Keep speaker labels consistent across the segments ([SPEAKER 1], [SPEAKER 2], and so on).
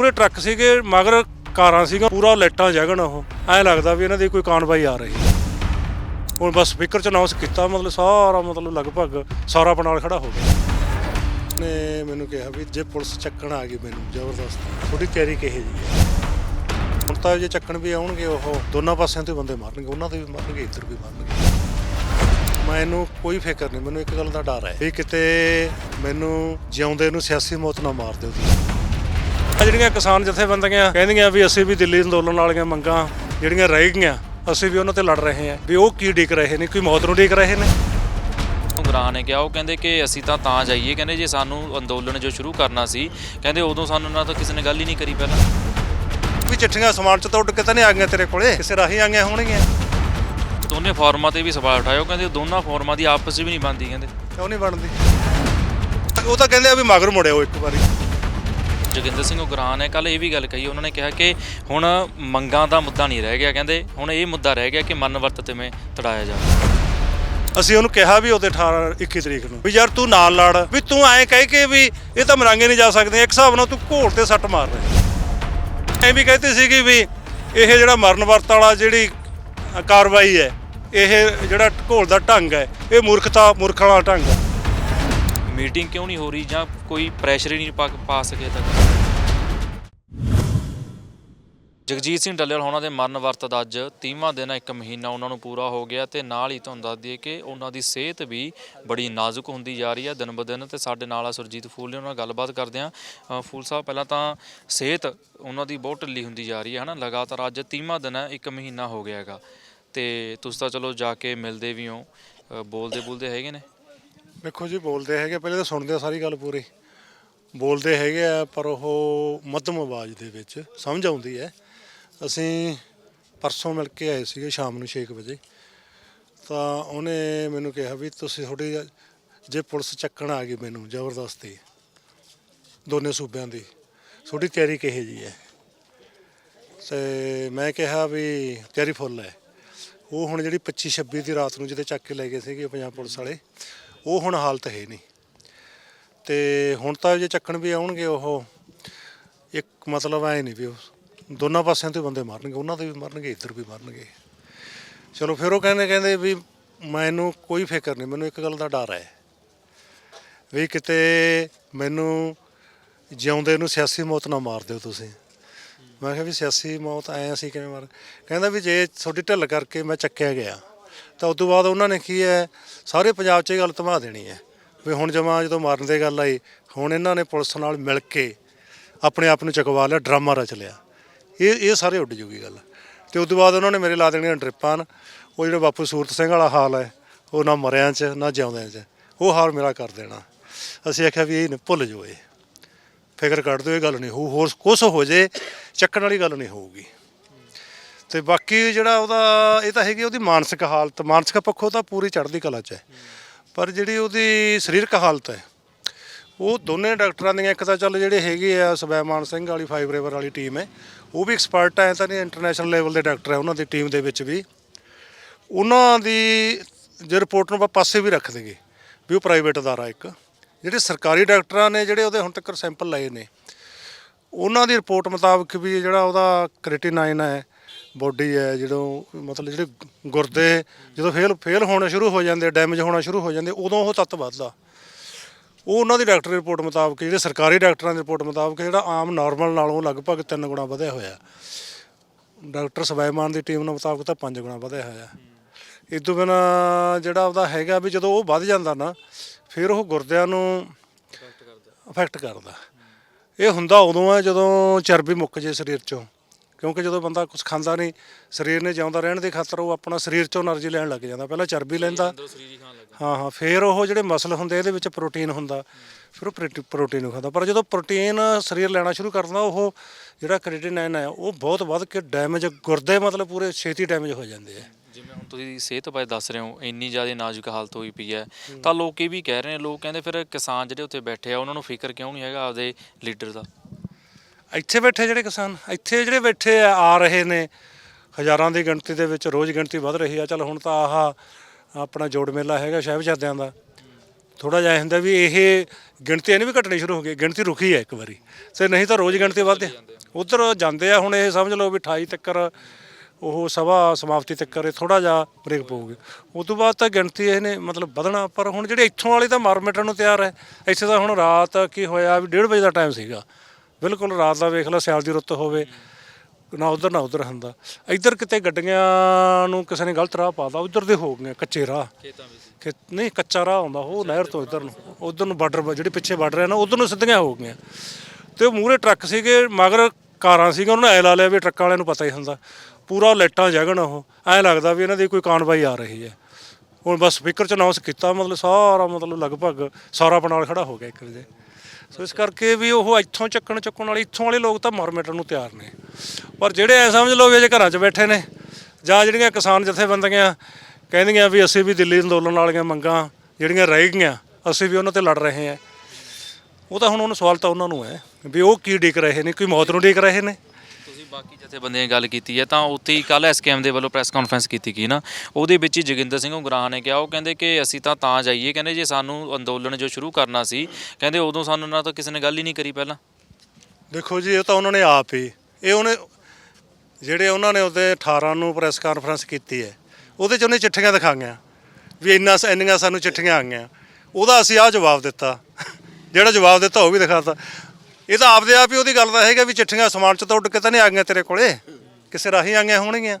[SPEAKER 1] ਮੂਰੇ ਟਰੱਕ ਸੀਗੇ, ਮਗਰ ਕਾਰਾਂ ਸੀਗੀਆਂ, ਪੂਰਾ ਲਾਈਟਾਂ ਜਗਣ ਉਹ। ਐਂ ਲੱਗਦਾ ਵੀ ਇਹਨਾਂ ਦੀ ਕੋਈ ਕਾਨਵਾਈ ਆ ਰਹੀ ਹੈ। ਹੁਣ ਬਸ ਸਪੀਕਰ ਚ ਅਨਾਉਂਸ ਕੀਤਾ, ਮਤਲਬ ਸਾਰਾ ਮਤਲਬ ਲਗਭਗ ਸਾਰਾ ਪਨਾਲ ਖੜਾ ਹੋ ਗਿਆ। ਨੇ ਮੈਨੂੰ ਕਿਹਾ ਵੀ ਜੇ ਪੁਲਿਸ ਚੱਕਣ ਆ ਗਈ ਮੈਨੂੰ, ਜ਼ਬਰਦਸਤ। ਥੋੜੀ ਤਿਆਰੀ ਕਿਹੇ ਜੀ ਹੈ? ਹੁਣ ਤਾਂ ਜੇ ਚੱਕਣ ਵੀ ਆਉਣਗੇ ਉਹ, ਦੋਨਾਂ ਪਾਸਿਆਂ ਤੋਂ ਬੰਦੇ ਮਾਰਨਗੇ, ਉਹਨਾਂ ਦੇ ਵੀ ਮਾਰਨਗੇ, ਇੱਧਰ ਵੀ ਮਾਰਨਗੇ। ਮੈਨੂੰ ਕੋਈ ਫਿਕਰ ਨਹੀਂ, ਮੈਨੂੰ ਇੱਕ ਗੱਲ ਦਾ ਡਰ ਹੈ ਵੀ ਕਿਤੇ ਮੈਨੂੰ ਜਿਉਂਦੇ ਨੂੰ ਸਿਆਸੀ ਮੌਤ ਨਾ ਮਾਰ ਦਿਓ ਤੁਸੀਂ। ਜਿਹੜੀਆਂ ਕਿਸਾਨ ਜਥੇਬੰਦੀਆਂ ਕਹਿੰਦੀਆਂ ਵੀ ਅਸੀਂ ਵੀ ਦਿੱਲੀ ਅੰਦੋਲਨ ਵਾਲੀਆਂ ਮੰਗਾਂ ਜਿਹੜੀਆਂ ਰਹਿ ਗਈਆਂ ਅਸੀਂ ਵੀ ਉਹਨਾਂ ਤੇ ਲੜ ਰਹੇ ਹਾਂ ਵੀ ਉਹ ਕੀ ਡਿੱਕ ਰਹੇ ਨੇ ਕੋਈ ਮੌਤ ਨੂੰ ਡਿੱਕ ਰਹੇ ਨੇ।
[SPEAKER 2] ਗੁਰਾਂ ਨੇ ਕਿਹਾ ਉਹ ਕਹਿੰਦੇ ਕਿ ਅਸੀਂ ਤਾਂ ਤਾਂ ਜਾਈਏ ਕਹਿੰਦੇ ਜੇ ਸਾਨੂੰ ਅੰਦੋਲਨ ਜੋ ਸ਼ੁਰੂ ਕਰਨਾ ਸੀ ਕਹਿੰਦੇ ਉਦੋਂ ਸਾਨੂੰ ਨਾ ਤਾਂ ਕਿਸੇ ਨੇ ਗੱਲ ਹੀ ਨਹੀਂ ਕਰੀ ਪਹਿਲਾਂ।
[SPEAKER 1] ਵੀ ਚਿੱਠੀਆਂ ਸਮਾਨ ਚ ਤਾਂ ਉੱਡ ਕੇ ਤਾਂ ਨਹੀਂ ਆ ਗਈਆਂ ਤੇਰੇ ਕੋਲੇ ਕਿਸੇ ਰਾਹੀਂ ਆ ਗਈਆਂ ਹੋਣਗੀਆਂ।
[SPEAKER 2] ਦੋਨੇ ਫਾਰਮਾਂ ਤੇ ਵੀ ਸਵਾਲ ਉਠਾਇਆ ਉਹ ਕਹਿੰਦੇ ਦੋਨਾਂ ਫਾਰਮਾਂ ਦੀ ਆਪਸ 'ਚ ਵੀ ਨਹੀਂ ਬਣਦੀ ਕਹਿੰਦੇ।
[SPEAKER 1] ਕਿਉਂ ਨਹੀਂ ਬਣਦੀ? ਉਹ ਤਾਂ ਕਹਿੰਦੇ ਆ ਵੀ ਮਗਰ ਉਹ ਇੱਕ ਵਾਰੀ।
[SPEAKER 2] ਜੋਗਿੰਦਰ ਸਿੰਘ ਉਗਰਾਹ ਨੇ ਕੱਲ ਇਹ ਵੀ ਗੱਲ ਕਹੀ, ਉਹਨਾਂ ਨੇ ਕਿਹਾ ਕਿ ਹੁਣ ਮੰਗਾਂ ਦਾ ਮੁੱਦਾ ਨਹੀਂ ਰਹਿ ਗਿਆ, ਕਹਿੰਦੇ ਹੁਣ ਇਹ ਮੁੱਦਾ ਰਹਿ ਗਿਆ ਕਿ ਮਨ ਵਰਤ ਤਿਵੇਂ ਤੜਾਇਆ ਜਾਵੇ
[SPEAKER 1] ਅਸੀਂ ਉਹਨੂੰ ਕਿਹਾ ਵੀ ਉਹਦੇ 18 21 ਤਰੀਕ ਨੂੰ ਵੀ ਯਾਰ ਤੂੰ ਨਾਲ ਲੜ, ਵੀ ਤੂੰ ਐਂ ਕਹਿ ਕੇ ਵੀ ਇਹ ਤਾਂ ਮਰਾਂਗੇ ਨਹੀਂ ਜਾ ਸਕਦੇ, ਇੱਕ ਹਿਸਾਬ ਨਾਲ ਤੂੰ ਘੋਲ ਤੇ ਸੱਟ ਮਾਰ ਰਿਹਾ। ਐਂ ਵੀ ਕਹਿੰਦੇ ਸੀਗੇ ਵੀ ਇਹ ਜਿਹੜਾ ਮਰਨ ਵਰਤ ਵਾਲਾ ਜਿਹੜੀ ਕਾਰਵਾਈ ਹੈ, ਇਹ ਜਿਹੜਾ ਘੋਲ ਦਾ ਢੰਗ ਹੈ, ਇਹ ਮੂਰਖਤਾ, ਮੂਰਖਾਂ ਵਾਲਾ ਢੰਗ ਹੈ।
[SPEAKER 2] ਮੀਟਿੰਗ ਕਿਉਂ ਨਹੀਂ ਹੋ ਰਹੀ ਜਾਂ ਕੋਈ ਪ੍ਰੈਸ਼ਰ ਹੀ ਨਹੀਂ ਪਾ ਪਾ ਸਕੇ ਤੱਕ? ਜਗਜੀਤ ਸਿੰਘ ਡੱਲੇਵਾਲ ਹੋਣਾ ਦੇ ਮਰਨ ਵਰਤ ਦਾ ਅੱਜ 30ਵਾਂ ਦਿਨ ਹੈ, ਇੱਕ ਮਹੀਨਾ ਉਹਨਾਂ ਨੂੰ ਪੂਰਾ ਹੋ ਗਿਆ ਤੇ ਨਾਲ ਹੀ ਤੁਹਾਨੂੰ ਦੱਸ ਦਈਏ ਕਿ ਉਹਨਾਂ ਦੀ ਸਿਹਤ ਵੀ ਬੜੀ ਨਾਜ਼ੁਕ ਹੁੰਦੀ ਜਾ ਰਹੀ ਹੈ ਦਿਨ ਬ ਦਿਨ ਤੇ ਸਾਡੇ ਨਾਲ ਆ ਸੁਰਜੀਤ ਫੂਲ ਨੇ ਉਹਨਾਂ ਨਾਲ ਗੱਲਬਾਤ ਕਰਦੇ ਆ। ਫੂਲ ਸਾਹਿਬ ਪਹਿਲਾਂ ਤਾਂ ਸਿਹਤ ਉਹਨਾਂ ਦੀ ਬਹੁਤ ਢਿੱਲੀ ਹੁੰਦੀ ਜਾ ਰਹੀ ਹੈ ਹਨਾ? ਲਗਾਤਾਰ ਅੱਜ 30ਵਾਂ ਦਿਨ ਹੈ ਇੱਕ ਮਹੀਨਾ ਹੋ ਗਿਆ ਹੈਗਾ। ਤੇ ਤੁਸੀਂ ਤਾਂ ਚਲੋ ਜਾ ਕੇ ਮਿਲਦੇ ਵੀ ਹੋ। ਬੋਲਦੇ ਬੋਲਦੇ ਹੈਗੇ ਨੇ?
[SPEAKER 1] ਦੇਖੋ ਜੀ, ਬੋਲਦੇ ਹੈਗੇ ਪਹਿਲੇ ਤਾਂ ਸੁਣਦੇ ਆ ਸਾਰੀ ਗੱਲ ਪੂਰੀ। ਬੋਲਦੇ ਹੈਗੇ ਆ, ਪਰ ਉਹ ਮੱਧਮ ਆਵਾਜ਼ ਦੇ ਵਿੱਚ ਸਮਝ ਆਉਂਦੀ ਹੈ। ਅਸੀਂ ਪਰਸੋਂ ਮਿਲ ਕੇ ਆਏ ਸੀਗੇ ਸ਼ਾਮ ਨੂੰ 6 ਵਜੇ। ਤਾਂ ਉਹਨੇ ਮੈਨੂੰ ਕਿਹਾ ਵੀ ਤੁਸੀਂ ਥੋੜੀ ਜੇ ਪੁਲਿਸ ਚੱਕਣ ਆ ਗਈ ਮੈਨੂੰ ਜ਼ਬਰਦਸਤੀ, ਦੋਨੇ ਸੂਬਿਆਂ ਦੀ ਥੋੜੀ ਤਿਆਰੀ ਕਿਹੇ ਜੀ ਹੈ? ਤੇ ਮੈਂ ਕਿਹਾ ਵੀ ਤਿਆਰੀ ਫੁੱਲ ਹੈ। ਉਹ ਹੁਣ ਜਿਹੜੀ 25 26 ਦੀ ਰਾਤ ਨੂੰ ਜਿਹਦੇ ਚੱਕ ਕੇ ਲੈ ਗਏ ਸੀਗੇ ਪੰਜਾਬ ਪੁਲਿਸ ਵਾਲੇ ਉਹ ਹੁਣ ਹਾਲਤ ਹੈ ਨਹੀਂ। ਤੇ ਹੁਣ ਤਾਂ ਜੇ ਚੱਕਣ ਵੀ ਆਉਣਗੇ ਉਹ, ਇੱਕ ਮਤਲਬ ਐ ਨਹੀਂ ਵੀ ਉਹ ਦੋਨਾਂ ਪਾਸਿਆਂ ਤੋਂ ਬੰਦੇ ਮਾਰਨਗੇ, ਉਹਨਾਂ ਦੇ ਵੀ ਮਾਰਨਗੇ, ਇੱਧਰ ਵੀ ਮਾਰਨਗੇ। ਚਲੋ ਫਿਰ ਉਹ ਕਹਿੰਦੇ ਕਹਿੰਦੇ ਵੀ ਮੈਨੂੰ ਕੋਈ ਫਿਕਰ ਨਹੀਂ, ਮੈਨੂੰ ਇੱਕ ਗੱਲ ਦਾ ਡਰ ਹੈ ਵੀ ਕਿਤੇ ਮੈਨੂੰ ਜਿਉਂਦੇ ਨੂੰ ਸਿਆਸੀ ਮੌਤ ਨਾ ਮਾਰ ਦਿਓ ਤੁਸੀਂ। ਮੈਂ ਕਿਹਾ ਵੀ ਸਿਆਸੀ ਮੌਤ ਐ ਅਸੀਂ ਕਿਵੇਂ ਮਾਰ? ਕਹਿੰਦਾ ਵੀ ਜੇ ਤੁਹਾਡੀ ਢਿੱਲ ਕਰਕੇ ਮੈਂ ਚੱਕਿਆ ਗਿਆ ਤਾਂ ਉਸ ਤੋਂ ਬਾਅਦ ਉਹਨਾਂ ਨੇ ਕੀ ਹੈ, ਸਾਰੇ ਪੰਜਾਬ 'ਚ ਇਹ ਗੱਲ ਧਮਾ ਦੇਣੀ ਹੈ ਵੀ ਹੁਣ ਜਮਾ ਜਦੋਂ ਮਾਰਨ ਦੀ ਗੱਲ ਆਈ, ਹੁਣ ਇਹਨਾਂ ਨੇ ਪੁਲਿਸ ਨਾਲ ਮਿਲ ਕੇ ਆਪਣੇ ਆਪ ਨੂੰ ਚਕਵਾ ਲਿਆ, ਡਰਾਮਾ ਰਚ ਲਿਆ। ਇਹ ਇਹ ਸਾਰੇ ਉੱਡ ਜੂਗੀ ਗੱਲ। ਤੇ ਉਸ ਤੋਂ ਬਾਅਦ ਉਹਨਾਂ ਨੇ ਮੇਰੇ ਲਾ ਦੇਣੀਆਂ ਡਰਿੱਪਾਂ ਉਹ ਜਿਹੜਾ ਬਾਪੂ ਸੂਰਤ ਸਿੰਘ ਵਾਲਾ ਹਾਲ ਹੈ, ਉਹ ਨਾ ਮਰਿਆਂ 'ਚ, ਨਾ ਜਿਉਂਦਿਆਂ 'ਚ, ਉਹ ਹਾਲ ਮੇਰਾ ਕਰ ਦੇਣਾ। ਅਸੀਂ ਆਖਿਆ ਵੀ ਇਹ ਨੀ, ਭੁੱਲ ਜਾਓ ਇਹ। ਫਿਕਰ ਕੱਢ ਦਿਓ, ਇਹ ਗੱਲ ਨਹੀਂ ਹੋਊ, ਹੋਰ ਕੁਛ ਹੋ ਜੇ, ਚੱਕਣ ਵਾਲੀ ਗੱਲ ਨਹੀਂ ਹੋਊਗੀ। ਤੇ ਬਾਕੀ ਜਿਹੜਾ ਉਹਦਾ, ਇਹ ਤਾਂ ਹੈਗੀ ਉਹਦੀ ਮਾਨਸਿਕ ਹਾਲਤ, ਮਾਨਸਿਕ ਪੱਖੋਂ ਤਾਂ ਪੂਰੀ ਚੜ੍ਹਦੀ ਕਲਾ 'ਚ ਹੈ। ਪਰ ਜਿਹੜੀ ਉਹਦੀ ਸਰੀਰਕ ਹਾਲਤ ਹੈ, ਉਹ ਦੋਨੇ ਡਾਕਟਰਾਂ ਦੀਆਂ, ਇੱਕ ਤਾਂ ਚੱਲ ਜਿਹੜੇ ਹੈਗੇ ਆ ਸਵੈਮਾਨ ਸਿੰਘ ਵਾਲੀ ਫਾਈਬਰੇਵਰ ਵਾਲੀ ਟੀਮ ਹੈ, ਉਹ ਵੀ ਐਕਸਪਰਟ ਹੈ ਤਾਂ ਨਹੀਂ ਇੰਟਰਨੈਸ਼ਨਲ ਲੈਵਲ ਦੇ ਡਾਕਟਰ ਹੈ ਉਹਨਾਂ ਦੀ ਟੀਮ ਦੇ ਵਿੱਚ ਵੀ। ਉਹਨਾਂ ਦੀ ਜੇ ਰਿਪੋਰਟ ਨੂੰ ਆਪਾਂ ਪਾਸੇ ਵੀ ਰੱਖ ਦੇਗੇ ਵੀ ਉਹ ਪ੍ਰਾਈਵੇਟ ਅਦਾਰਾ ਇੱਕ। ਜਿਹੜੇ ਸਰਕਾਰੀ ਡਾਕਟਰਾਂ ਨੇ, ਜਿਹੜੇ ਉਹਦੇ ਹੁਣ ਤੱਕ ਸੈਂਪਲ ਲਏ ਨੇ, ਉਹਨਾਂ ਦੀ ਰਿਪੋਰਟ ਮੁਤਾਬਕ ਵੀ ਜਿਹੜਾ ਉਹਦਾ ਕ੍ਰਿਟੀਨਾਈਨ ਹੈ ਬੋਡੀ ਹੈ ਜਦੋਂ ਮਤਲਬ ਜਿਹੜੇ ਗੁਰਦੇ ਜਦੋਂ ਫੇਲ ਫੇਲ ਹੋਣੇ ਸ਼ੁਰੂ ਹੋ ਜਾਂਦੇ ਡੈਮੇਜ ਹੋਣਾ ਸ਼ੁਰੂ ਹੋ ਜਾਂਦੇ ਉਦੋਂ ਉਹ ਤੱਤ ਵੱਧਦਾ। ਉਹ ਉਹਨਾਂ ਦੀ ਡਾਕਟਰੀ ਰਿਪੋਰਟ ਮੁਤਾਬਕ ਜਿਹੜੇ ਸਰਕਾਰੀ ਡਾਕਟਰਾਂ ਦੀ ਰਿਪੋਰਟ ਮੁਤਾਬਕ ਜਿਹੜਾ ਆਮ ਨਾਰਮਲ ਨਾਲੋਂ ਲਗਭਗ 3 ਗੁਣਾ ਵਧਿਆ ਹੋਇਆ। ਡਾਕਟਰ ਸਵੈਮਾਨ ਦੀ ਟੀਮ ਦੇ ਮੁਤਾਬਕ ਤਾਂ 5 ਗੁਣਾ ਵਧਿਆ ਹੋਇਆ। ਇਸ ਤੋਂ ਬਿਨਾ ਜਿਹੜਾ ਉਹਦਾ ਹੈਗਾ ਵੀ ਜਦੋਂ ਉਹ ਵੱਧ ਜਾਂਦਾ ਨਾ ਫਿਰ ਉਹ ਗੁਰਦਿਆਂ ਨੂੰ ਅਫੈਕਟ ਕਰਦਾ। ਇਹ ਹੁੰਦਾ ਉਦੋਂ ਹੈ ਜਦੋਂ ਚਰਬੀ ਮੁੱਕ ਜੇ ਸਰੀਰ ਚੋਂ। ਕਿਉਂਕਿ ਜਦੋਂ ਬੰਦਾ ਕੁਝ ਖਾਂਦਾ ਨਹੀਂ ਸਰੀਰ ਨੇ ਜਿਉਂਦਾ ਰਹਿਣ ਦੇ ਖਾਤਰ ਉਹ ਆਪਣਾ ਸਰੀਰ ਚੋਂ એનર્ਜੀ ਲੈਣ ਲੱਗ ਜਾਂਦਾ। ਪਹਿਲਾਂ ਚਰਬੀ ਲੈਂਦਾ। ਹਾਂ ਹਾਂ ਫਿਰ ਉਹ ਜਿਹੜੇ ਮਸਲ ਹੁੰਦੇ ਇਹਦੇ ਵਿੱਚ ਪ੍ਰੋਟੀਨ ਹੁੰਦਾ। ਫਿਰ ਉਹ ਪ੍ਰੋਟੀਨ ਨੂੰ ਖਾਂਦਾ। ਪਰ ਜਦੋਂ ਪ੍ਰੋਟੀਨ ਸਰੀਰ ਲੈਣਾ ਸ਼ੁਰੂ ਕਰਦਾ ਉਹ ਜਿਹੜਾ ਕ੍ਰੀਟਿਨਾਈਨ ਹੈ ਉਹ ਬਹੁਤ ਵੱਧ ਕੇ ਡੈਮੇਜ ਗੁਰਦੇ ਮਤਲਬ ਪੂਰੇ ਛੇਤੀ ਡੈਮੇਜ ਹੋ ਜਾਂਦੇ ਆ।
[SPEAKER 2] ਜਿਵੇਂ ਹੁਣ ਤੁਸੀਂ ਸਿਹਤ ਬਾਰੇ ਦੱਸ ਰਹੇ ਹੋ ਇੰਨੀ ਜ਼ਿਆਦਾ ਨਾਜ਼ੁਕ ਹਾਲਤ ਹੋਈ ਪਈ ਹੈ। ਤਾਂ ਲੋਕ ਇਹ ਵੀ ਕਹਿ ਰਹੇ ਨੇ ਲੋਕ ਕਹਿੰਦੇ ਫਿਰ ਕਿਸਾਨ ਜਿਹੜੇ ਉੱਥੇ ਬੈਠੇ ਆ ਉਹਨਾਂ ਨੂੰ ਫਿਕਰ ਕਿਉਂ ਨਹੀਂ ਹੈਗਾ ਆਪਦੇ ਲੀਡਰ ਦਾ?
[SPEAKER 1] ਇੱਥੇ ਬੈਠੇ ਜਿਹੜੇ ਕਿਸਾਨ, ਇੱਥੇ ਜਿਹੜੇ ਬੈਠੇ ਆ ਆ ਰਹੇ ਨੇ। ਹਜ਼ਾਰਾਂ ਦੀ ਗਿਣਤੀ ਦੇ ਵਿੱਚ ਰੋਜ਼ ਗਿਣਤੀ ਵੱਧ ਰਹੀ ਆ। ਚਲ ਹੁਣ ਤਾਂ ਆਹ ਆਪਣਾ ਜੋੜ ਮੇਲਾ ਹੈਗਾ ਸਾਹਿਬਜ਼ਾਦਿਆਂ ਦਾ। ਥੋੜਾ ਜਿਹਾ ਇਹ ਹੁੰਦਾ ਵੀ ਇਹ ਗਿਣਤੀ ਇਹਨੇ ਵੀ ਘਟਣੀ ਸ਼ੁਰੂ ਹੋ ਗਈ, ਗਿਣਤੀ ਰੁਕੀ ਹੈ ਇੱਕ ਵਾਰੀ। ਤੇ ਨਹੀਂ ਤਾਂ ਰੋਜ਼ ਗਿਣਤੀ ਵੱਧਦੀ ਉਧਰ ਜਾਂਦੇ ਆ, ਹੁਣ ਇਹ ਸਮਝ ਲਓ ਵੀ 28 ਤੱਕਰ ਉਹ ਸਭਾ ਸਮਾਪਤੀ ਤੱਕਰ ਥੋੜਾ ਜਿਹਾ ਬ੍ਰੇਕ ਪਊਗੀ। ਉਸ ਤੋਂ ਬਾਅਦ ਤਾਂ ਗਿਣਤੀ ਇਹਨੇ ਮਤਲਬ ਵਧਣਾ, ਪਰ ਹੁਣ ਜਿਹੜੇ ਇੱਥੋਂ ਵਾਲੇ ਤਾਂ ਮਰ ਮਿਟਣ ਨੂੰ ਤਿਆਰ ਹੈ ਇੱਥੇ ਤਾਂ ਹੁਣ ਰਾਤ ਕੀ ਹੋਇਆ ਵੀ 1:30 ਵਜੇ ਦਾ ਟਾਈਮ ਸੀਗਾ। ਬਿਲਕੁਲ ਰਾਤ ਦਾ ਵੇਖ ਲਓ ਸਿਆਲ ਦੀ ਰੁੱਤ ਹੋਵੇ ਨਾ ਉਧਰ ਨਾ ਉਧਰ ਹੁੰਦਾ। ਇੱਧਰ ਕਿਤੇ ਗੱਡੀਆਂ ਨੂੰ ਕਿਸੇ ਨੇ ਗਲਤ ਰਾਹ ਪਾਤਾ ਉਧਰ ਦੇ ਹੋ ਗਏ ਕੱਚੇ ਰਾਹ।
[SPEAKER 2] ਖੇਤਾਂ ਵਿੱਚ।
[SPEAKER 1] ਨਹੀਂ ਕੱਚਾ ਰਾਹ ਆਉਂਦਾ ਉਹ ਨਹਿਰ ਤੋਂ ਇੱਧਰ ਨੂੰ। ਉਧਰ ਨੂੰ ਬਾਰਡਰ ਜਿਹੜੇ ਪਿੱਛੇ ਬਾਰਡਰ ਹੈ ਨਾ ਉਧਰ ਨੂੰ ਸਿੱਧੀਆਂ ਹੋ ਗਈਆਂ। ਤੇ ਉਹ ਮੂਹਰੇ ਟਰੱਕ ਸੀਗੇ ਮਗਰ ਕਾਰਾਂ ਸੀਗੀਆਂ ਉਹਨਾਂ ਨੇ ਐ ਲਾ ਲਿਆ ਵੀ ਟਰੱਕਾਂ ਵਾਲਿਆਂ ਨੂੰ ਪਤਾ ਹੀ ਹੁੰਦਾ। ਪੂਰਾ ਲਾਈਟਾਂ ਜਗਣ ਉਹ। ਐ ਲੱਗਦਾ ਵੀ ਇਹਨਾਂ ਦੀ ਕੋਈ ਕਾਨਵਾਈ ਆ ਰਹੀ ਹੈ। ਹੁਣ ਬਸ ਸਪੀਕਰ ਚ ਅਨਾਉਂਸ ਕੀਤਾ ਮਤਲਬ ਸਾਰਾ ਮਤਲਬ ਲਗਭਗ ਸਾਰਾ ਪਨਾਲ ਖੜਾ ਹੋ ਗਿਆ ਇੱਕ ਵਜੇ। ਸੋ ਇਸ ਕਰਕੇ ਵੀ ਉਹ ਇੱਥੋਂ ਚੱਕਣ ਚੁੱਕਣ ਵਾਲੇ, ਇੱਥੋਂ ਵਾਲੇ ਲੋਕ ਤਾਂ ਮਰ ਮਿਟਣ ਨੂੰ ਤਿਆਰ ਨੇ। ਪਰ ਜਿਹੜੇ ਐ ਸਮਝ ਲਓ ਵੀ ਅਜੇ ਘਰਾਂ 'ਚ ਬੈਠੇ ਨੇ, ਜਾਂ ਜਿਹੜੀਆਂ ਕਿਸਾਨ ਜਥੇਬੰਦੀਆਂ ਕਹਿੰਦੀਆਂ ਵੀ ਅਸੀਂ ਵੀ ਦਿੱਲੀ ਅੰਦੋਲਨ ਵਾਲੀਆਂ ਮੰਗਾਂ ਜਿਹੜੀਆਂ ਰਹਿ ਗਈਆਂ, ਅਸੀਂ ਵੀ ਉਹਨਾਂ ਤੇ ਲੜ ਰਹੇ ਹਾਂ। ਉਹ ਤਾਂ ਹੁਣ ਉਹਨੂੰ ਸਵਾਲ ਤਾਂ ਉਹਨਾਂ ਨੂੰ ਹੈ ਵੀ ਉਹ ਕੀ ਡਿਕ ਰਹੇ ਨੇ, ਕੋਈ ਮੌਤ ਨੂੰ ਡਿਕ ਰਹੇ ਨੇ।
[SPEAKER 2] ਬਾਕੀ ਜਥੇਬੰਦੀਆਂ ਦੀ ਗੱਲ ਕੀਤੀ ਹੈ, ਤਾਂ ਉੱਥੇ ਹੀ ਕੱਲ ਐਸਕੇਐਮ ਦੇ ਵੱਲੋਂ ਪ੍ਰੈਸ ਕਾਨਫਰੰਸ ਕੀਤੀ ਗਈ ਨਾ। ਉਹਦੇ ਵਿੱਚ ਹੀ ਜੋਗਿੰਦਰ ਸਿੰਘ ਉਗਰਾਹ ਨੇ ਕਿਹਾ, ਉਹ ਕਹਿੰਦੇ ਕਿ ਅਸੀਂ ਤਾਂ ਤਾਂ ਜਾਈਏ, ਕਹਿੰਦੇ ਜੇ ਸਾਨੂੰ ਅੰਦੋਲਨ ਜੋ ਸ਼ੁਰੂ ਕਰਨਾ ਸੀ, ਕਹਿੰਦੇ ਉਦੋਂ ਸਾਨੂੰ ਨਾ ਤਾਂ ਕਿਸੇ ਨੇ ਗੱਲ ਹੀ ਨਹੀਂ ਕਰੀ ਪਹਿਲਾਂ।
[SPEAKER 1] ਦੇਖੋ ਜੀ, ਇਹ ਤਾਂ ਉਹਨਾਂ ਨੇ ਆਪ ਹੀ, ਇਹ ਉਹਨੇ, ਜਿਹੜੇ ਉਹਨਾਂ ਨੇ ਉਹਦੇ 18 ਨੂੰ ਪ੍ਰੈਸ ਕਾਨਫਰੰਸ ਕੀਤੀ ਹੈ, ਉਹਦੇ 'ਚ ਉਹਨੇ ਚਿੱਠੀਆਂ ਦਿਖਾਈਆਂ, ਵੀ ਇੰਨਾ ਇੰਨੀਆਂ ਸਾਨੂੰ ਚਿੱਠੀਆਂ ਆਈਆਂ ਉਹਦਾ ਅਸੀਂ ਆਹ ਜਵਾਬ ਦਿੱਤਾ, ਜਿਹੜਾ ਜਵਾਬ ਦਿੱਤਾ ਉਹ ਵੀ ਦਿਖਾਤਾ ਇਹ ਤਾਂ ਆਪਦੇ ਆਪ ਹੀ ਉਹਦੀ ਗੱਲ ਦਾ ਹੈਗਾ ਵੀ ਚਿੱਠੀਆਂ ਸਮਾਨ ਚ ਤਾਂ ਉੱਡ ਕੇ ਤਾਂ ਨਹੀਂ ਆ ਗਈਆਂ ਤੇਰੇ ਕੋਲੇ। ਕਿਸੇ ਰਾਹੀਂ ਆ ਗਈਆਂ ਹੋਣਗੀਆਂ।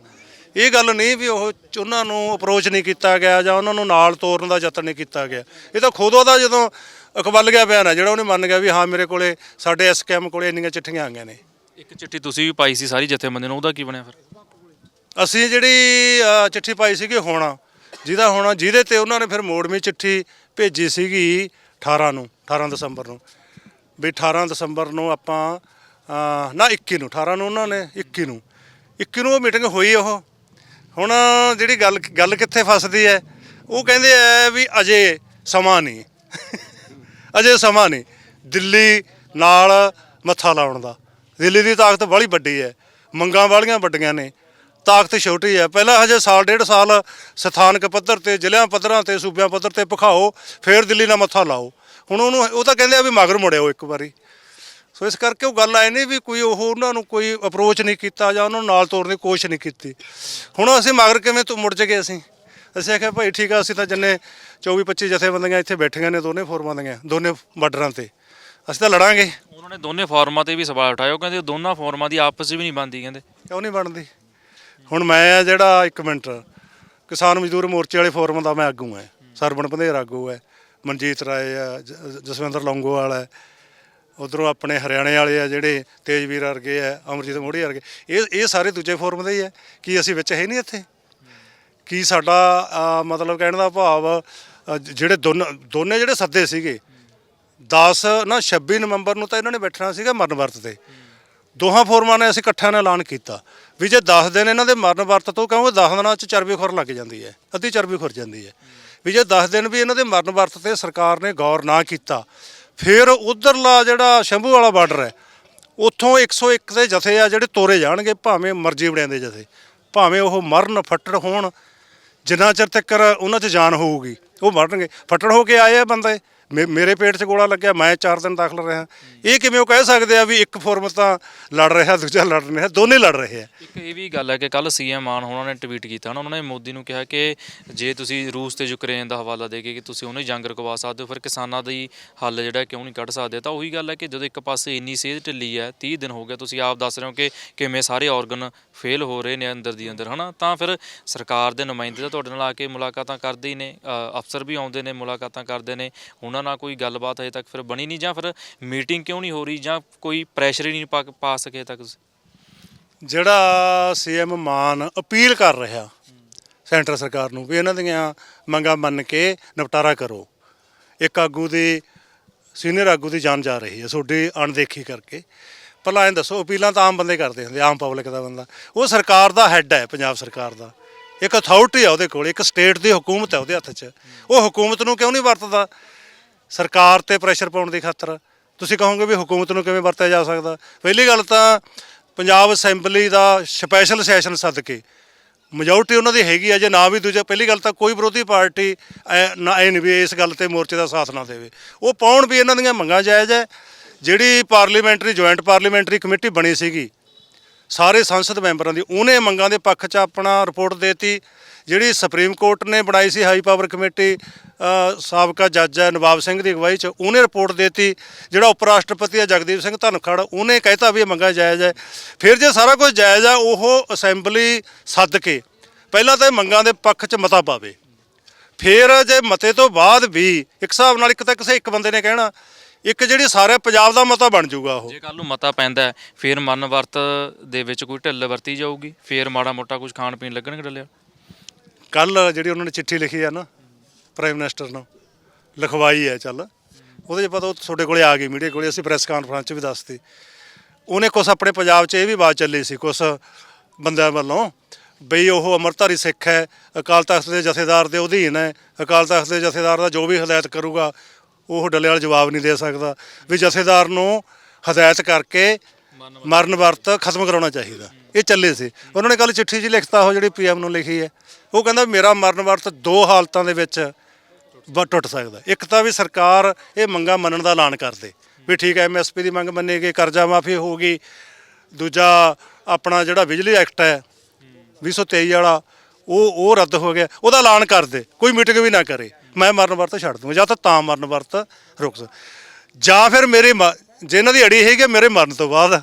[SPEAKER 1] ਇਹ ਗੱਲ ਨਹੀਂ ਵੀ ਉਹ ਉਹਨਾਂ ਨੂੰ ਅਪਰੋਚ ਨਹੀਂ ਕੀਤਾ ਗਿਆ ਜਾਂ ਉਹਨਾਂ ਨੂੰ ਨਾਲ ਤੋਰਨ ਦਾ ਯਤਨ ਨਹੀਂ ਕੀਤਾ ਗਿਆ। ਇਹ ਤਾਂ ਖੁਦ ਉਹਦਾ ਜਦੋਂ ਅਕਬਲ ਗਿਆ ਬਿਆਨ ਹੈ ਜਿਹੜਾ ਉਹਨੇ ਮੰਨ ਗਿਆ ਵੀ ਹਾਂ ਮੇਰੇ ਕੋਲੇ ਸਾਡੇ ਐਸਕੇਐਮ ਕੋਲੇ ਇੰਨੀਆਂ ਚਿੱਠੀਆਂ ਆ ਗਈਆਂ ਨੇ।
[SPEAKER 2] ਇੱਕ ਚਿੱਠੀ ਤੁਸੀਂ ਵੀ ਪਾਈ ਸੀ ਸਾਰੀ ਜਥੇਬੰਦੀ ਨੂੰ ਉਹਦਾ ਕੀ ਬਣਿਆ ਫਿਰ?
[SPEAKER 1] ਅਸੀਂ ਜਿਹੜੀ ਚਿੱਠੀ ਪਾਈ ਸੀਗੀ ਹੋਣਾ ਜਿਹਦਾ ਹੋਣਾ ਜਿਹਦੇ ਤੇ ਉਹਨਾਂ ਨੇ ਫਿਰ ਮੋੜਵੀਂ ਚਿੱਠੀ ਭੇਜੀ ਸੀਗੀ 18 ਨੂੰ 18 ਦਸੰਬਰ ਨੂੰ। ਵੀ 18 ਦਸੰਬਰ ਨੂੰ ਆਪਾਂ ਨਾ 21 ਨੂੰ 18 ਨੂੰ ਉਹਨਾਂ ਨੇ 21 ਨੂੰ। 21 ਨੂੰ ਉਹ ਮੀਟਿੰਗ ਹੋਈ ਉਹ। ਹੁਣ ਜਿਹੜੀ ਗੱਲ ਗੱਲ ਕਿੱਥੇ ਫਸਦੀ ਹੈ, ਉਹ ਕਹਿੰਦੇ ਆ ਵੀ ਅਜੇ ਸਮਾਂ ਨਹੀਂ। ਅਜੇ ਸਮਾਂ ਨਹੀਂ। ਦਿੱਲੀ ਨਾਲ ਮੱਥਾ ਲਾਉਣ ਦਾ। ਦਿੱਲੀ ਦੀ ਤਾਕਤ ਬੜੀ ਵੱਡੀ ਹੈ। ਮੰਗਾਂ ਵਾਲੀਆਂ ਵੱਡੀਆਂ ਨੇ। ਤਾਕਤ ਛੋਟੀ ਹੈ। ਪਹਿਲਾਂ ਹਜੇ ਸਾਲ, ਡੇਢ ਸਾਲ ਸਥਾਨਕ ਪੱਧਰ ਤੇ, ਜ਼ਿਲ੍ਹਿਆਂ ਪੱਧਰਾਂ ਤੇ, ਸੂਬਿਆਂ ਪੱਧਰ ਤੇ ਭਖਾਓ, ਫਿਰ ਦਿੱਲੀ ਨਾਲ ਮੱਥਾ ਲਾਓ। ਹੁਣ ਉਹਨੂੰ ਉਹ ਤਾਂ ਕਹਿੰਦੇ ਆ ਵੀ ਮਗਰ ਮੁੜਿਓ ਇੱਕ ਵਾਰੀ। ਸੋ ਇਸ ਕਰਕੇ ਉਹ ਗੱਲ ਆਏ ਨਹੀਂ ਵੀ ਕੋਈ ਉਹ ਉਹਨਾਂ ਨੂੰ ਕੋਈ ਅਪਰੋਚ ਨਹੀਂ ਕੀਤਾ ਜਾਂ ਉਹਨਾਂ ਨੂੰ ਨਾਲ ਤੋਰਨ ਦੀ ਕੋਸ਼ਿਸ਼ ਨਹੀਂ ਕੀਤੀ। ਹੁਣ ਅਸੀਂ ਮਗਰ ਕਿਵੇਂ ਤੋਂ ਮੁੜ ਜਗੇ ਅਸੀਂ? ਅਸੀਂ ਆਖਿਆ ਭਾਈ ਠੀਕ ਆ ਅਸੀਂ ਤਾਂ ਜੰਨੇ 24 25 ਜਥੇਬੰਦੀਆਂ ਇੱਥੇ ਬੈਠੀਆਂ ਨੇ ਦੋਨੇ ਫੋਰਮਾਂ ਦੀਆਂ ਦੋਨੇ ਬਾਰਡਰਾਂ ਤੇ। ਅਸੀਂ ਤਾਂ ਲੜਾਂਗੇ।
[SPEAKER 2] ਉਹਨਾਂ ਨੇ ਦੋਨੇ ਫਾਰਮਾਂ ਤੇ ਵੀ ਸਵਾਲ ਉਠਾਇਆ ਉਹ ਕਹਿੰਦੇ ਉਹ ਦੋਨਾਂ ਫਾਰਮਾਂ ਦੀ ਆਪਸ ਵਿੱਚ ਵੀ ਨਹੀਂ ਬਣਦੀ ਕਹਿੰਦੇ।
[SPEAKER 1] ਕਿਉਂ ਨਹੀਂ ਬਣਦੀ? ਹੁਣ ਮੈਂ ਆ ਜਿਹੜਾ ਇੱਕ ਮਿੰਟ ਕਿਸਾਨ ਮਜ਼ਦੂਰ ਮੋਰਚੇ ਵਾਲੇ ਫੋਰਮ ਦਾ ਮੈਂ ਆਗੂ ਹਾਂ ਸਰਵਣ ਭੰਦੇਰ ਆਗੂ ਹੈ ਮਨਜੀਤ ਰਾਏ ਆ ਜ- ਜਸਵਿੰਦਰ ਲੌਂਗੋਵਾਲ ਹੈ ਉਧਰੋਂ ਆਪਣੇ ਹਰਿਆਣੇ ਵਾਲੇ ਆ ਜਿਹੜੇ ਤੇਜਵੀਰ ਵਰਗੇ ਆ ਅਮਰਜੀਤ ਮੋੜੀ ਵਰਗੇ ਇਹ ਇਹ ਸਾਰੇ ਦੂਜੇ ਫੋਰਮ ਦੇ ਹੀ ਆ ਕੀ ਅਸੀਂ ਵਿੱਚ ਹੈ ਨਹੀਂ ਇੱਥੇ? ਕੀ ਸਾਡਾ ਅਹ, ਮਤਲਬ ਕਹਿਣ ਦਾ ਭਾਵ ਅਹ, ਜ- ਜਿਹੜੇ ਦੋਨ ਦੋਨੇ ਜਿਹੜੇ ਸੱਦੇ ਸੀਗੇ 10 ਨਾ 26 ਨਵੰਬਰ ਨੂੰ ਤਾਂ ਇਹਨਾਂ ਨੇ ਬੈਠਣਾ ਸੀਗਾ ਮਰਨ ਵਰਤ ਤੇ। ਦੋਹਾਂ ਫੋਰਮਾਂ ਨੇ ਅਸੀਂ ਇਕੱਠਿਆਂ ਨੇ ਐਲਾਨ ਕੀਤਾ। ਵੀ ਜੇ 10 ਦਿਨ ਇਹਨਾਂ ਦੇ ਮਰਨ ਵਰਤ ਤੋਂ ਕਿਉਂਕਿ 10 ਦਿਨਾਂ 'ਚ ਚਰਬੀ ਖੁਰ ਲੱਗ ਜਾਂਦੀ ਹੈ ਅੱਧੀ ਚਰਬੀ ਖੁਰ ਜਾਂਦੀ ਹੈ। ਵੀ ਜੇ 10 ਦਿਨ ਵੀ ਇਹਨਾਂ ਦੇ ਮਰਨ ਵਰਤ ਤੇ ਸਰਕਾਰ ਨੇ ਗੌਰ ਨਾ ਕੀਤਾ, ਫਿਰ ਉਧਰਲਾ ਜਿਹੜਾ ਸ਼ੰਭੂ ਵਾਲਾ ਬਾਰਡਰ ਹੈ, ਉੱਥੋਂ 101 ਦੇ ਜਥੇ ਆ ਜਿਹੜੇ ਤੋਰੇ ਜਾਣਗੇ, ਭਾਵੇਂ ਮਰਜ਼ੀ ਵੜਿਆਂ ਦੇ ਜਥੇ, ਭਾਵੇਂ ਉਹ ਮਰਨ ਫੱਟੜ ਹੋਣ, ਜਿੰਨਾ ਚਿਰ ਤੱਕ ਉਹਨਾਂ 'ਚ ਜਾਨ ਹੋਊਗੀ, ਉਹ ਮਰਨਗੇ। ਫੱਟੜ ਹੋ ਕੇ ਆਏ ਆ ਬੰਦੇ। ਮੇ- ਮੇਰੇ ਪੇਟ 'ਚ ਗੋਲਾ ਲੱਗਿਆ ਮੈਂ 4 ਦਿਨ ਦਾਖਲ ਰਿਹਾ। ਇਹ ਕਿਵੇਂ ਉਹ ਕਹਿ ਸਕਦੇ ਆ ਵੀ ਇੱਕ ਫੋਰਮ ਤਾਂ ਲੜ ਰਿਹਾ ਦੂਜਾ ਲੜ ਰਿਹਾ ਦੋਨੇ ਲੜ ਰਹੇ ਆ।
[SPEAKER 2] ਇੱਕ ਇਹ ਵੀ ਗੱਲ ਹੈ ਕਿ ਕੱਲ ਸੀਐਮ ਮਾਨ ਹੋਣਾ ਨੇ ਟਵੀਟ ਕੀਤਾ ਨਾ ਉਹਨਾਂ ਨੇ ਮੋਦੀ ਨੂੰ ਕਿਹਾ ਕਿ ਜੇ ਤੁਸੀਂ ਰੂਸ ਤੇ ਯੂਕਰੇਨ ਦਾ ਹਵਾਲਾ ਦੇ ਕੇ ਕਿ ਤੁਸੀਂ ਉਹਨੂੰ ਜੰਗ ਰਕਵਾ ਸਕਦੇ ਹੋ ਫਿਰ ਕਿਸਾਨਾਂ ਦੀ ਹੱਲ ਜਿਹੜਾ ਕਿਉਂ ਨਹੀਂ ਕੱਢ ਸਕਦੇ? ਤਾਂ ਉਹੀ ਗੱਲ ਹੈ ਕਿ ਜਦੋਂ ਇੱਕ ਪਾਸੇ ਇੰਨੀ ਸਿਹਤ ਢਿੱਲੀ ਹੈ 30 ਦਿਨ ਹੋ ਗਏ ਤੁਸੀਂ ਆਪ ਦੱਸ ਰਹੇ ਹੋ ਕਿ ਕਿਵੇਂ ਸਾਰੇ ਆਰਗਨ ਫੇਲ ਹੋ ਰਹੇ ਨੇ ਅੰਦਰ ਦੀ ਅੰਦਰ ਹਨਾ? ਤਾਂ ਫਿਰ ਸਰਕਾਰ ਦੇ ਨੁਮਾਇੰਦੇ ਤਾਂ ਤੁਹਾਡੇ ਨਾਲ ਆ ਕੇ ਮੁਲਾਕਾਤਾਂ ਕਰਦੇ ਹੀ ਨੇ ਅ, ਅਫਸਰ ਵੀ ਆਉਂਦੇ ਨੇ ਮੁਲਾਕਾਤਾਂ ਕਰਦੇ ਨੇ ਉਹਨਾਂ ਨਾਲ ਕੋਈ ਗੱਲਬਾਤ ਅਜੇ ਤੱਕ ਫਿਰ ਬਣੀ ਨਹੀਂ ਜਾਂ ਫਿਰ ਮੀਟਿੰਗ ਕਿਉਂ ਨਹੀਂ ਹੋ ਰਹੀ ਜਾਂ ਕੋਈ ਪ੍ਰੈਸ਼ਰ ਹੀ ਨਹੀਂ ਪਾ ਪਾ ਸਕੇ ਤੱਕ
[SPEAKER 1] ਜਿਹੜਾ ਸੀਐਮ ਮਾਨ ਅਪੀਲ ਕਰ ਰਿਹਾ ਸੈਂਟਰ ਸਰਕਾਰ ਨੂੰ ਵੀ ਇਹਨਾਂ ਦੀਆਂ ਮੰਗਾਂ ਮੰਨ ਕੇ ਨਿਪਟਾਰਾ ਕਰੋ। ਇੱਕ ਆਗੂ ਦੀ, ਸੀਨੀਅਰ ਆਗੂ ਦੀ ਜਾਨ ਜਾ ਰਹੀ ਹੈ ਤੁਹਾਡੀ ਅਣਦੇਖੀ ਕਰਕੇ। ਭਲਾ ਐਂ ਦੱਸੋ, ਅਪੀਲਾਂ ਤਾਂ ਆਮ ਬੰਦੇ ਕਰਦੇ ਹੁੰਦੇ, ਆਮ ਪਬਲਿਕ ਦਾ ਬੰਦਾ। ਉਹ ਸਰਕਾਰ ਦਾ ਹੈੱਡ ਹੈ, ਪੰਜਾਬ ਸਰਕਾਰ ਦਾ। ਇੱਕ ਅਥਾਰਟੀ ਆ ਉਹਦੇ ਕੋਲ, ਇੱਕ ਸਟੇਟ ਦੀ ਹਕੂਮਤ ਹੈ ਉਹਦੇ ਹੱਥ 'ਚ। ਉਹ ਹਕੂਮਤ ਨੂੰ ਕਿਉਂ ਨਹੀਂ ਵਰਤਦਾ? ਸਰਕਾਰ ਤੇ ਪ੍ਰੈਸ਼ਰ ਪਾਉਣ ਦੀ ਖਾਤਰ। ਤੁਸੀਂ ਕਹੋਗੇ ਵੀ ਹਕੂਮਤ ਨੂੰ ਕਿਵੇਂ ਵਰਤਿਆ ਜਾ ਸਕਦਾ? ਪਹਿਲੀ ਗੱਲ ਤਾਂ ਪੰਜਾਬ ਅਸੈਂਬਲੀ ਦਾ ਸਪੈਸ਼ਲ ਸੈਸ਼ਨ ਸੱਦ ਕੇ ਮੈਜੋਰਟੀ ਉਹਨਾਂ ਦੀ ਹੈਗੀ ਆ, ਜੇ ਨਾ ਵੀ ਦੂਜਾ, ਪਹਿਲੀ ਗੱਲ ਤਾਂ ਕੋਈ ਵਿਰੋਧੀ ਪਾਰਟੀ, ਐ- ਨਾ ਇਹ ਨਹੀਂ ਵੀ ਇਸ ਗੱਲ ਤੇ ਮੋਰਚੇ ਦਾ ਸਾਥ ਨਾ ਦੇਵੇ। ਉਹ ਪਾਉਣ ਵੀ ਇਹਨਾਂ ਦੀਆਂ ਮੰਗਾਂ ਜਾਇਜ਼ ਹੈ ਜਿਹੜੀ ਪਾਰਲੀਮੈਂਟਰੀ ਜੁਆਇੰਟ ਪਾਰਲੀਮੈਂਟਰੀ ਕਮੇਟੀ ਬਣੀ ਸੀਗੀ ਸਾਰੇ ਸੰਸਦ ਮੈਂਬਰਾਂ ਦੀ, ਉਹਨੇ ਮੰਗਾਂ ਦੇ ਪੱਖ 'ਚ ਆਪਣਾ ਰਿਪੋਰਟ ਦੇਤੀ, ਜਿਹੜੀ ਸੁਪਰੀਮ ਕੋਰਟ ਨੇ ਬਣਾਈ ਸੀ ਹਾਈ ਪਾਵਰ ਕਮੇਟੀ ਸਾਬਕਾ ਜੱਜ ਹੈ ਨਵਾਬ ਸਿੰਘ ਦੀ ਅਗਵਾਈ 'ਚ, ਉਹਨੇ ਰਿਪੋਰਟ ਦੇਤੀ, ਜਿਹੜਾ ਉਪ ਰਾਸ਼ਟਰਪਤੀ ਹੈ ਜਗਦੀਪ ਸਿੰਘ ਧਨਖੜ, ਉਹਨੇ ਕਹਿਤਾ ਵੀ ਇਹ ਮੰਗਾਂ ਜਾਇਜ਼ ਹੈ। ਫਿਰ ਜੇ ਸਾਰਾ ਕੁਝ ਜਾਇਜ਼ ਹੈ, ਉਹ ਅਸੈਂਬਲੀ ਸੱਦ ਕੇ, ਪਹਿਲਾਂ ਤਾਂ ਇਹ ਮੰਗਾਂ ਦੇ ਪੱਖ 'ਚ ਮਤਾ ਪਾਵੇ। ਫਿਰ ਜੇ ਮਤੇ ਤੋਂ ਬਾਅਦ ਵੀ, ਇੱਕ ਹਿਸਾਬ ਨਾਲ ਇੱਕ ਤਾਂ ਕਿਸੇ ਇੱਕ ਬੰਦੇ ਨੇ ਕਹਿਣਾ ਇੱਕ ਜਿਹੜੀ ਸਾਰੇ ਪੰਜਾਬ ਦਾ ਮਤਾ ਬਣ ਜਾਊਗਾ ਉਹ।
[SPEAKER 2] ਜੇ ਕੱਲ ਨੂੰ ਮਤਾ ਪੈਂਦਾ ਹੈ, ਫਿਰ ਮਨ ਵਰਤ ਦੇ ਵਿੱਚ ਕੋਈ ਢਿੱਲ ਵਰਤੀ ਜਾਊਗੀ ਫਿਰ ਮਾੜਾ ਮੋਟਾ ਕੁਝ ਖਾਣ ਪੀਣ ਲੱਗਣਗੇ ਡੱਲਿਆ
[SPEAKER 1] ਕੱਲ ਜਿਹੜੀ ਉਹਨਾਂ ਨੇ ਚਿੱਠੀ ਲਿਖੀ ਆ ਨਾ ਪ੍ਰਾਈਮ ਮਿਨਿਸਟਰ ਨੂੰ ਲਿਖਵਾਈ ਹੈ ਚੱਲ। ਉਹਦੇ 'ਚ ਪਤਾ ਉਹ ਤੁਹਾਡੇ ਕੋਲੇ ਆ ਗਈ ਮੀਡੀਆ ਕੋਲੇ ਅਸੀਂ ਪ੍ਰੈਸ ਕਾਨਫਰੰਸ 'ਚ ਵੀ ਦੱਸਤੀ। ਉਹਨੇ ਕੁਛ ਆਪਣੇ ਪੰਜਾਬ 'ਚ ਇਹ ਵੀ ਬਾਤ ਚੱਲੀ ਸੀ ਕੁਛ ਬੰਦਿਆਂ ਵੱਲੋਂ ਬਈ ਉਹ ਅਮਰਧਾਰੀ ਸਿੱਖ ਹੈ ਅਕਾਲ ਤਖਤ ਦੇ ਜਥੇਦਾਰ ਦੇ ਅਧੀਨ ਹੈ ਅਕਾਲ ਤਖਤ ਦੇ ਜਥੇਦਾਰ ਦਾ ਜੋ ਵੀ ਹਦਾਇਤ ਕਰੂਗਾ ਉਹ ਡੱਲੇ ਵਾਲਾ ਜਵਾਬ ਨਹੀਂ ਦੇ ਸਕਦਾ। ਵੀ ਜਥੇਦਾਰ ਨੂੰ ਹਦਾਇਤ ਕਰਕੇ ਮਰਨ ਵਰਤ ਖਤਮ ਕਰਾਉਣਾ ਚਾਹੀਦਾ। ਇਹ ਚੱਲੇ ਸੀ। ਉਹਨਾਂ ਨੇ ਕੱਲ ਚਿੱਠੀ ਜੀ ਲਿਖਤਾ, ਉਹ ਜਿਹੜੀ ਪੀਐਮ ਨੂੰ ਲਿਖੀ ਹੈ। ਉਹ ਕਹਿੰਦਾ ਮੇਰਾ ਮਰਨ ਵਰਤ ਦੋ ਹਾਲਤਾਂ ਦੇ ਵਿੱਚ ਬ ਟੁੱਟ ਸਕਦਾ ਇੱਕ ਤਾਂ ਵੀ ਸਰਕਾਰ ਇਹ ਮੰਗਾਂ ਮੰਨਣ ਦਾ ਐਲਾਨ ਕਰ ਦੇ। ਵੀ ਠੀਕ ਹੈ ਐਮਐਸਪੀ ਦੀ ਮੰਗ ਮੰਨੇਗੀ, ਕਰਜ਼ਾ ਮਾਫੀ ਹੋਊਗੀ ਦੂਜਾ, ਆਪਣਾ ਜਿਹੜਾ ਬਿਜਲੀ ਐਕਟ ਹੈ 223 ਵਾਲਾ, ਉਹ ਉਹ ਰੱਦ ਹੋ ਗਿਆ। ਉਹਦਾ ਐਲਾਨ ਕਰ ਦੇ। ਕੋਈ ਮੀਟਿੰਗ ਵੀ ਨਾ ਕਰੇ। ਮੈਂ ਮਰਨ ਵਰਤ ਛੱਡ ਦੂੰਗਾ ਜਾਂ ਤਾਂ ਤਾਂ ਮਰਨ ਵਰਤ ਰੁਕ ਸਕ ਜਾਂ ਫਿਰ ਮੇਰੇ ਮ- ਜੇ ਇਹਨਾਂ ਦੀ ਅੜੀ ਹੈਗੀ ਹੈ, ਮੇਰੇ ਮਰਨ ਤੋਂ ਬਾਅਦ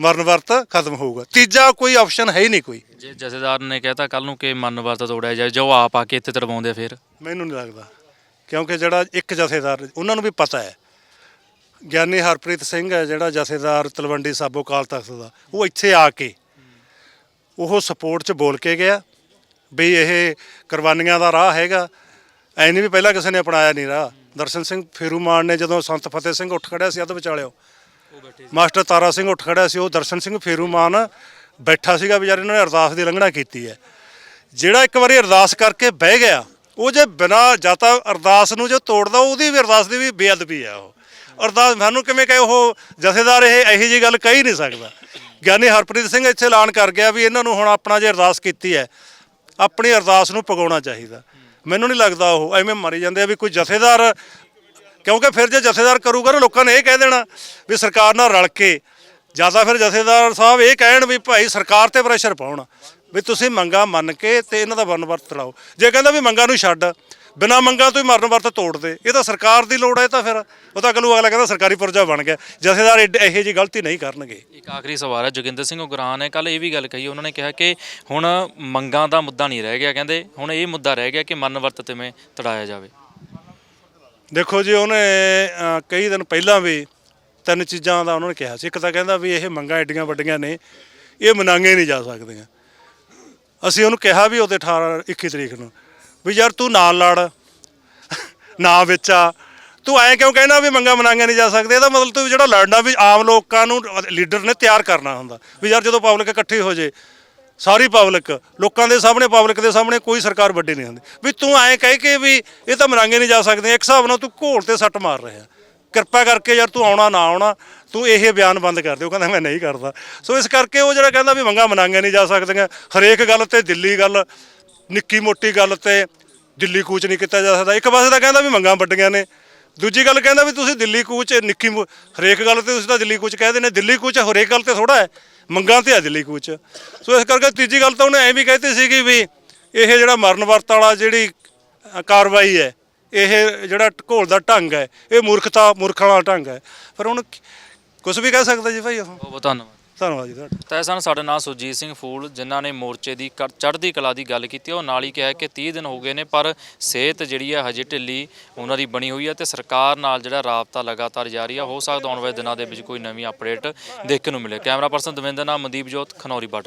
[SPEAKER 1] ਮਰਨ ਵਰਤ ਖਤਮ ਹੋਊਗਾ। ਤੀਜਾ ਕੋਈ ਆਪਸ਼ਨ ਹੈ ਹੀ ਨਹੀਂ ਕੋਈ।
[SPEAKER 2] ਜੇ ਜਥੇਦਾਰ ਨੇ ਕਹਿਤਾ ਕੱਲ ਨੂੰ ਕਿ ਮਨ ਵਰਤ ਤੋੜਿਆ ਜਾਏ ਜੋ ਆਪ ਆ ਕੇ ਇੱਥੇ ਤੜਵਾਉਂਦੇ ਆ ਫਿਰ?
[SPEAKER 1] ਮੈਨੂੰ ਨਹੀਂ ਲੱਗਦਾ। ਕਿਉਂਕਿ ਜਿਹੜਾ ਇੱਕ ਜਥੇਦਾਰ ਉਹਨਾਂ ਨੂੰ ਵੀ ਪਤਾ ਹੈ। ਗਿਆਨੀ ਹਰਪ੍ਰੀਤ ਸਿੰਘ ਹੈ ਜਿਹੜਾ ਜਥੇਦਾਰ ਤਲਵੰਡੀ ਸਾਬੋ ਕਾਲ ਤਖਤ ਦਾ ਉਹ ਇੱਥੇ ਆ ਕੇ ਉਹ ਸਪੋਰਟ 'ਚ ਬੋਲ ਕੇ ਗਿਆ ਵੀ ਇਹ ਕੁਰਬਾਨੀਆਂ ਦਾ ਰਾਹ ਹੈਗਾ। ਐ ਨਹੀਂ ਵੀ ਪਹਿਲਾਂ ਕਿਸੇ ਨੇ ਅਪਣਾਇਆ ਨਹੀਂ ਰਾਹ। ਦਰਸ਼ਨ ਸਿੰਘ ਫੇਰੂ ਮਾਨ ਨੇ ਜਦੋਂ ਸੰਤ ਫਤਿਹ ਸਿੰਘ ਉੱਠ ਖੜਿਆ ਸੀ ਅੱਧ ਵਿਚਾਲਿਓ। ਮਾਸਟਰ ਤਾਰਾ ਸਿੰਘ ਉੱਠ ਖੜਿਆ ਸੀ, ਉਹ ਦਰਸ਼ਨ ਸਿੰਘ ਫੇਰੂ ਮਾਨ ਬੈਠਾ ਸੀਗਾ ਵਿਚਾਰੇ ਇਹਨਾਂ ਨੇ ਅਰਦਾਸ ਦੀ ਲੰਘਣਾ ਕੀਤੀ ਹੈ। ਜਿਹੜਾ ਇੱਕ ਵਾਰੀ ਅਰਦਾਸ ਕਰਕੇ ਬਹਿ ਗਿਆ, ਉਹ ਜੇ ਬਿਨਾ ਜਾਂ ਅਰਦਾਸ ਨੂੰ ਜੋ ਤੋੜਦਾ, ਉਹਦੀ ਵੀ ਅਰਦਾਸ ਦੀ ਵੀ ਬੇਅਦਬੀ ਆ ਉਹ। ਅਰਦਾਸ ਸਾਨੂੰ ਕਿਵੇਂ ਕਹੇ, ਉਹ ਜਥੇਦਾਰ ਇਹ ਇਹੀ ਜੀ ਗੱਲ ਕਹੀ ਨਹੀਂ ਸਕਦਾ। ਗਿਆਨੀ ਹਰਪ੍ਰੀਤ ਸਿੰਘ ਇੱਥੇ ਐਲਾਨ ਕਰ ਗਿਆ ਵੀ ਇਹਨਾਂ ਨੂੰ ਹੁਣ ਆਪਣਾ ਜੇ ਅਰਦਾਸ ਕੀਤੀ ਹੈ, ਆਪਣੀ ਅਰਦਾਸ ਨੂੰ ਪਗਾਉਣਾ ਚਾਹੀਦਾ। ਮੈਨੂੰ ਨਹੀਂ ਲੱਗਦਾ ਉਹ, ਐਵੇਂ ਮਾਰੀ ਜਾਂਦੇ ਆ ਵੀ ਕੋਈ ਜਥੇਦਾਰ, ਕਿਉਂਕਿ ਫਿਰ ਜੇ ਜਥੇਦਾਰ ਕਰੂਗਾ ਨਾ ਲੋਕਾਂ ਨੇ ਇਹ ਕਹਿ ਦੇਣਾ ਵੀ ਸਰਕਾਰ ਨਾਲ ਰਲ ਕੇ ਜ਼ਿਆਦਾ ਫਿਰ ਜਥੇਦਾਰ ਸਾਹਿਬ ਇਹ ਕਹਿਣ ਵੀ ਭਾਈ ਸਰਕਾਰ ਤੇ ਪ੍ਰੈਸ਼ਰ ਪਾਉਣ, ਵੀ ਤੁਸੀਂ ਮੰਗਾ ਮੰਨ ਕੇ ਤੇ ਇਹਨਾਂ ਦਾ ਵਰਨ ਵਰਤ ਲਾਓ। ਜੇ ਕਹਿੰਦਾ ਵੀ ਮੰਗਾ ਨੂੰ ਛੱਡ ਬਿਨਾ ਮੰਗਾ ਤੋਂ ਹੀ ਮਰਨ ਵਰਤ ਤੋੜ ਦੇ ਇਹ ਤਾਂ ਸਰਕਾਰ ਦੀ ਲੋੜ ਹੈ ਤਾਂ ਫਿਰ ਉਹ ਤਾਂ ਅਗਲੂ ਅਗਲਾ ਕਹਿੰਦਾ ਸਰਕਾਰੀ ਪੁਰਜਾ ਬਣ ਗਿਆ। ਜਥੇਦਾਰ ਇਹੋ ਜੀ ਗਲਤੀ ਨਹੀਂ ਕਰਨਗੇ।
[SPEAKER 2] ਇੱਕ ਆਖਰੀ ਸਵਾਲ ਹੈ ਜੋਗਿੰਦਰ ਸਿੰਘ ਉਗਰਾਹ ਨੇ ਕੱਲ ਇਹ ਵੀ ਗੱਲ ਕਹੀ ਉਹਨਾਂ ਨੇ ਕਿਹਾ ਕਿ ਹੁਣ ਮੰਗਾਂ ਦਾ ਮੁੱਦਾ ਨਹੀਂ ਰਹਿ ਗਿਆ ਕਹਿੰਦੇ ਹੁਣ ਇਹ ਮੁੱਦਾ ਰਹਿ ਗਿਆ ਕਿ ਮਨ ਵਰਤ ਕਿਵੇਂ ਤੜਾਇਆ ਜਾਵੇ।
[SPEAKER 1] ਦੇਖੋ ਜੀ ਉਹਨੇ ਕਈ ਦਿਨ ਪਹਿਲਾਂ ਵੀ ਤਿੰਨ ਚੀਜ਼ਾਂ ਦਾ ਉਹਨਾਂ ਨੇ ਕਿਹਾ ਸੀ। ਇੱਕ ਤਾਂ ਕਹਿੰਦਾ ਵੀ ਇਹ ਮੰਗਾਂ ਐਡੀਆਂ ਵੱਡੀਆਂ ਨੇ ਇਹ ਮਨਾਂਗੇ ਨਹੀਂ ਜਾ ਸਕਦੀਆਂ। ਅਸੀਂ ਉਹਨੂੰ ਕਿਹਾ ਵੀ ਉਹਦੇ 18 21 ਤਰੀਕ ਨੂੰ। ਵੀ ਯਾਰ ਤੂੰ ਨਾਲ ਲੜ, ਨਾ ਵਿੱਚ ਆ। ਤੂੰ ਐਂ ਕਿਉਂ ਕਹਿੰਦਾ ਵੀ ਮੰਗਾਂ ਮਨਾਈਆਂ ਨਹੀਂ ਜਾ ਸਕਦੇ ਇਹਦਾ ਮਤਲਬ ਤੂੰ ਜਿਹੜਾ ਲੜਨਾ ਵੀ ਆਮ ਲੋਕਾਂ ਨੂੰ, ਲੀਡਰ ਨੇ ਤਿਆਰ ਕਰਨਾ ਹੁੰਦਾ। ਵੀ ਯਾਰ ਜਦੋਂ ਪਬਲਿਕ ਇਕੱਠੀ ਹੋ ਜੇ, ਸਾਰੀ ਪਬਲਿਕ ਲੋਕਾਂ ਦੇ ਸਾਹਮਣੇ ਪਬਲਿਕ ਦੇ ਸਾਹਮਣੇ ਕੋਈ ਸਰਕਾਰ ਵੱਡੀ ਨਹੀਂ ਹੁੰਦੀ। ਵੀ ਤੂੰ ਐਂ ਕਹਿ ਕੇ ਵੀ ਇਹ ਤਾਂ ਮਨਾਈਆਂ ਨਹੀਂ ਜਾ ਸਕਦੇ ਇੱਕ ਹਿਸਾਬ ਨਾਲ ਤੂੰ ਘੋਲ ਤੇ ਸੱਟ ਮਾਰ ਰਿਹਾ। ਕਿਰਪਾ ਕਰਕੇ ਯਾਰ ਤੂੰ ਆਉਣਾ, ਨਾ ਆਉਣਾ, ਤੂੰ ਇਹ ਬਿਆਨ ਬੰਦ ਕਰ ਦੇ ਉਹ ਕਹਿੰਦਾ, ਮੈਂ ਨਹੀਂ ਕਰਦਾ। ਸੋ ਇਸ ਕਰਕੇ ਉਹ ਜਿਹੜਾ ਕਹਿੰਦਾ ਵੀ ਮੰਗਾਂ ਮਨਾਈਆਂ ਨਹੀਂ ਜਾ ਸਕਦੀਆਂ, ਹਰੇਕ ਗੱਲ ਤੇ ਦਿੱਲੀ ਗੱਲ ਨਿੱਕੀ ਮੋਟੀ ਗੱਲ ਤੇ ਦਿੱਲੀ ਕੂਚ ਨਹੀਂ ਕੀਤਾ ਜਾ ਸਕਦਾ। ਇੱਕ ਪਾਸੇ ਤਾਂ ਕਹਿੰਦਾ ਵੀ ਮੰਗਾਂ ਵੱਡੀਆਂ ਨੇ, ਦੂਜੀ ਗੱਲ ਕਹਿੰਦਾ ਵੀ ਤੁਸੀਂ ਦਿੱਲੀ ਕੂਚ ਨਿੱਕੀ ਹਰੇਕ ਗੱਲ ਤੇ ਤੁਸੀਂ ਤਾਂ ਦਿੱਲੀ ਕੂਚ ਕਹਿ ਦਿੰਦੇ, ਦਿੱਲੀ ਕੂਚ ਹਰੇਕ ਗੱਲ ਤੇ ਥੋੜਾ ਹੈ, ਮੰਗਾਂ ਤੇ ਆ ਦਿੱਲੀ ਕੂਚ। ਸੋ ਇਸ ਕਰਕੇ ਤੀਜੀ ਗੱਲ ਤਾਂ ਉਹਨੇ ਐਂ ਵੀ ਕਹਿਤੀ ਸੀਗੀ ਵੀ ਇਹ ਜਿਹੜਾ ਮਰਨ ਵਰਤ ਵਾਲਾ ਜਿਹੜੀ ਕਾਰਵਾਈ ਹੈ, ਇਹ ਜਿਹੜਾ ਘੋਲ ਦਾ ਢੰਗ ਹੈ, ਇਹ ਮੂਰਖਤਾ, ਮੂਰਖਾਂ ਵਾਲਾ ਢੰਗ ਹੈ। ਪਰ ਹੁਣ ਕੁਝ ਵੀ ਕਹਿ ਸਕਦਾ ਜੀ ਭਾਈ ਉਹ
[SPEAKER 2] ਬਹੁਤ ਬਹੁਤ ਧੰਨਵਾਦ।
[SPEAKER 1] ਧੰਨਵਾਦ ਜੀ ਤੁਹਾਡਾ।
[SPEAKER 2] ਤਾਂ ਇਹ ਸਨ ਸਾਡੇ ਨਾਲ ਸੁਰਜੀਤ ਸਿੰਘ ਫੂਲ, ਜਿਨ੍ਹਾਂ ਨੇ ਮੋਰਚੇ ਦੀ ਕਰ- ਚੜ੍ਹਦੀ ਕਲਾ ਦੀ ਗੱਲ ਕੀਤੀ। ਉਹ ਨਾਲ ਹੀ ਕਿਹਾ ਕਿ 30 ਦਿਨ ਹੋ ਗਏ ਨੇ, ਪਰ ਸਿਹਤ ਜਿਹੜੀ ਹੈ ਹਜੇ ਢਿੱਲੀ ਉਹਨਾਂ ਦੀ ਬਣੀ ਹੋਈ ਹੈ ਤੇ ਸਰਕਾਰ ਨਾਲ ਜਿਹੜਾ ਰਾਬਤਾ ਲਗਾਤਾਰ ਜਾਰੀ ਹੈ ਹੋ ਸਕਦਾ ਆਉਣ ਵਾਲੇ ਦਿਨਾਂ ਦੇ ਵਿੱਚ ਕੋਈ ਨਵੀਂ ਅਪਡੇਟ ਦੇਖਣ ਨੂੰ ਮਿਲੇ। ਕੈਮਰਾ ਪਰਸਨ ਦਵਿੰਦਰ ਨਾਲ ਮਨਦੀਪ ਜੋਤ, ਖਨੌਰੀ ਬਾਰਡਰ।